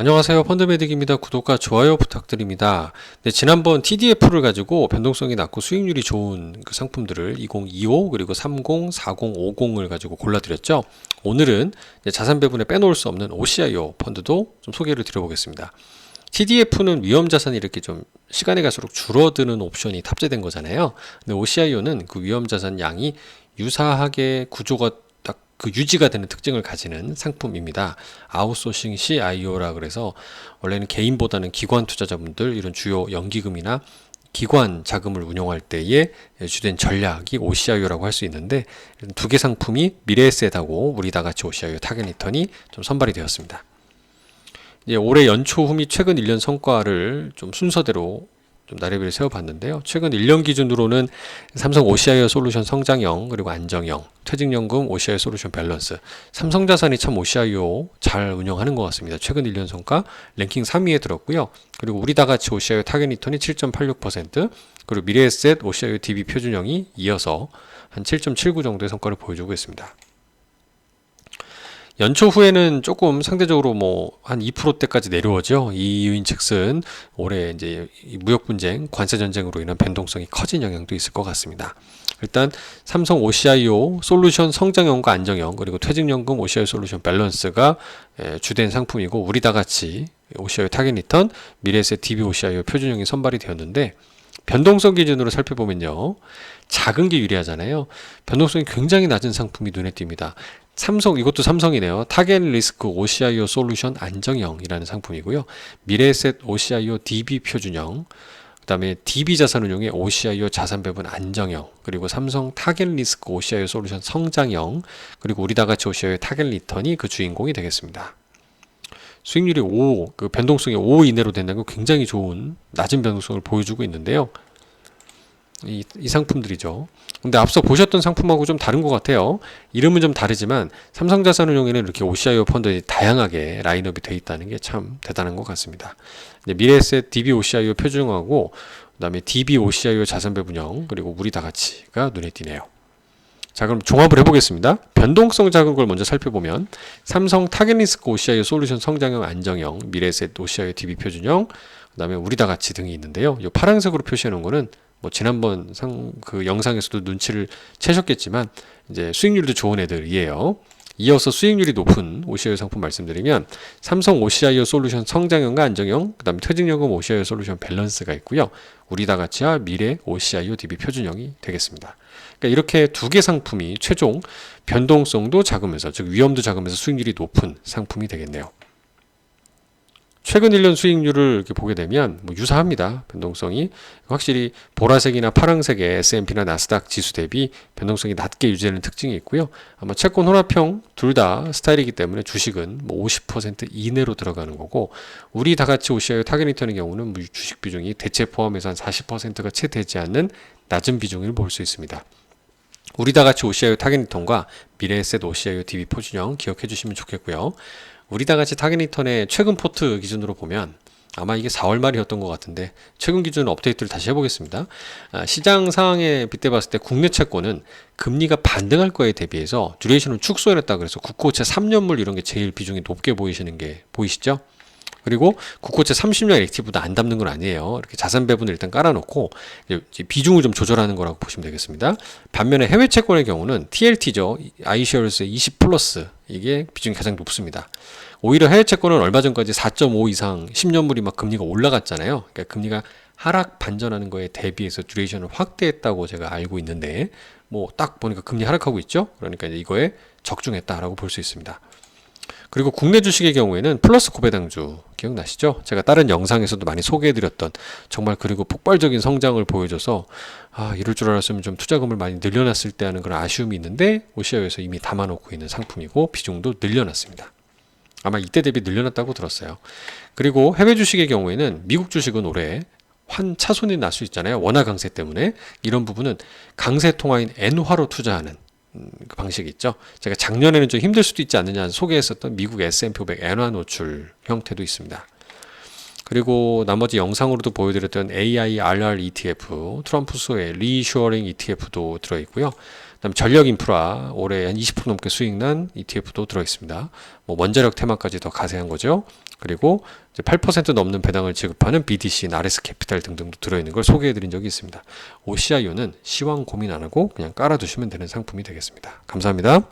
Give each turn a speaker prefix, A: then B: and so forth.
A: 안녕하세요. 펀드메딕입니다. 구독과 좋아요 부탁드립니다. 네, 지난번 TDF를 가지고 변동성이 낮고 수익률이 좋은 그 상품들을 2025 그리고 30, 40, 50을 가지고 골라드렸죠. 오늘은 자산 배분에 빼놓을 수 없는 OCIO 펀드도 좀 소개를 드려보겠습니다. TDF는 위험 자산이 이렇게 좀 시간이 갈수록 줄어드는 옵션이 탑재된 거잖아요. 근데 OCIO는 그 위험 자산 양이 유사하게 구조가 딱 그 유지가 되는 특징을 가지는 상품입니다. 아웃소싱 시 IO라 그래서 원래는 개인보다는 기관 투자자분들 이런 주요 연기금이나 기관 자금을 운용할 때의 주된 전략이 OCIO라고 할 수 있는데 두 개 상품이 미래에셋하고 우리 다 같이 OCIO 타겟 리턴이 좀 선발이 되었습니다. 올해 연초 후및 최근 1년 성과를 좀 순서대로 좀 나래비를 세워봤는데요. 최근 1년 기준으로는 삼성 OCIO 솔루션 성장형 그리고 안정형, 퇴직연금 OCIO 솔루션 밸런스, 삼성자산이 참 OCIO 잘 운영하는 것 같습니다. 최근 1년 성과 랭킹 3위에 들었고요. 그리고 우리 다 같이 OCIO 타겟 리턴이 7.86%, 그리고 미래에셋 OCIO DB 표준형이 이어서 한 7.79 정도의 성과를 보여주고 있습니다. 연초 후에는 조금 상대적으로 뭐 한 2%대까지 내려오죠. 이유인즉슨 올해 이제 이 무역 분쟁, 관세 전쟁으로 인한 변동성이 커진 영향도 있을 것 같습니다. 일단 삼성 OCIO 솔루션 성장형과 안정형 그리고 퇴직연금 OCIO 솔루션 밸런스가 에, 주된 상품이고 우리 다 같이 OCIO 타겟 리턴, 미래에셋 DB OCIO 표준형이 선발이 되었는데 변동성 기준으로 살펴보면요. 작은 게 유리하잖아요. 변동성이 굉장히 낮은 상품이 눈에 띕니다. 삼성 이것도 삼성이네요. 타겟 리스크 OCIO 솔루션 안정형이라는 상품이고요. 미래에셋 OCIO DB 표준형 그다음에 DB 자산운용의 OCIO 자산 배분 안정형 그리고 삼성 타겟 리스크 OCIO 솔루션 성장형 그리고 우리 다 같이 OCIO 타겟 리턴이 그 주인공이 되겠습니다. 수익률이 5, 그 변동성이 5 이내로 된다는 건 굉장히 좋은 낮은 변동성을 보여주고 있는데요. 이, 이 상품들이죠. 근데 앞서 보셨던 상품하고 좀 다른 것 같아요. 이름은 좀 다르지만 삼성자산운용에는 이렇게 OCIO 펀드들이 다양하게 라인업이 돼 있다는 게 참 대단한 것 같습니다. 미래에셋 DB OCIO 표준형하고 그다음에 DB OCIO 자산배분형 그리고 우리 다 같이가 눈에 띄네요. 자 그럼 종합을 해보겠습니다. 변동성 작은 걸 먼저 살펴보면 삼성 타겟리스크 OCIO 솔루션 성장형 안정형 미래에셋 OCIO DB 표준형 그다음에 우리 다 같이 등이 있는데요. 이 파란색으로 표시해 놓은 거는 뭐 지난번 상 그 영상에서도 눈치를 채셨겠지만 이제 수익률도 좋은 애들이에요. 이어서 수익률이 높은 OCIO 상품 말씀드리면 삼성 OCIO 솔루션 성장형과 안정형, 그다음에 퇴직연금 OCIO 솔루션 밸런스가 있고요. 우리 다 같이와 미래 OCIO DB 표준형이 되겠습니다. 그러니까 이렇게 두 개 상품이 최종 변동성도 작으면서 즉 위험도 작으면서 수익률이 높은 상품이 되겠네요. 최근 1년 수익률을 이렇게 보게 되면 뭐 유사합니다. 변동성이 확실히 보라색이나 파란색의 S&P나 나스닥 지수 대비 변동성이 낮게 유지되는 특징이 있고요. 아마 채권 혼합형 둘 다 스타일이기 때문에 주식은 뭐 50% 이내로 들어가는 거고 우리 다 같이 OCIO 타겟 리턴의 경우는 뭐 주식 비중이 대체 포함해서 한 40%가 채 되지 않는 낮은 비중을 볼 수 있습니다. 우리 다 같이 OCIO 타겟 리턴과 미래에셋 OCIO DB 표준형 기억해 주시면 좋겠고요. 우리 다 같이 타겟 리턴의 최근 포트 기준으로 보면 아마 이게 4월 말이었던 것 같은데 최근 기준 업데이트를 다시 해보겠습니다. 아, 시장 상황에 빗대 봤을 때 국내 채권은 금리가 반등할 거에 대비해서 듀레이션을 축소해냈다 그래서 국고채 3년물 이런 게 제일 비중이 높게 보이시는 게 보이시죠? 그리고 국고채 30년 액티브도 안 담는 건 아니에요. 이렇게 자산 배분을 일단 깔아놓고 비중을 좀 조절하는 거라고 보시면 되겠습니다. 반면에 해외 채권의 경우는 TLT죠. 아이시어스 20 플러스 이게 비중이 가장 높습니다. 오히려 해외 채권은 얼마 전까지 4.5 이상 10년물이 막 금리가 올라갔잖아요. 그러니까 금리가 하락 반전하는 거에 대비해서 듀레이션을 확대했다고 제가 알고 있는데 뭐 딱 보니까 금리 하락하고 있죠. 그러니까 이제 이거에 적중했다라고 볼 수 있습니다. 그리고 국내 주식의 경우에는 플러스 고배당주 기억나시죠? 제가 다른 영상에서도 많이 소개해드렸던 정말 그리고 폭발적인 성장을 보여줘서 아 이럴 줄 알았으면 좀 투자금을 많이 늘려놨을 때 하는 그런 아쉬움이 있는데 오시아에서 이미 담아놓고 있는 상품이고 비중도 늘려놨습니다. 아마 이때 대비 늘려놨다고 들었어요. 그리고 해외 주식의 경우에는 미국 주식은 올해 환 차손이 날 수 있잖아요. 원화 강세 때문에 이런 부분은 강세 통화인 엔화로 투자하는 음, 그 방식이 있죠. 제가 작년에는 좀 힘들 수도 있지 않느냐 소개했었던 미국 S&P 500 엔화 노출 형태도 있습니다. 그리고 나머지 영상으로도 보여드렸던 AIRR ETF, 트럼프 수의 리슈어링 ETF도 들어있고요. 그다음 전력 인프라 올해 한 20% 넘게 수익 난 ETF도 들어 있습니다. 뭐 원자력 테마까지 더 가세한 거죠. 그리고 이제 8% 넘는 배당을 지급하는 BDC, 나레스 캐피탈 등등도 들어있는 걸 소개해드린 적이 있습니다. OCIO는 시황 고민 안 하고 그냥 깔아두시면 되는 상품이 되겠습니다. 감사합니다.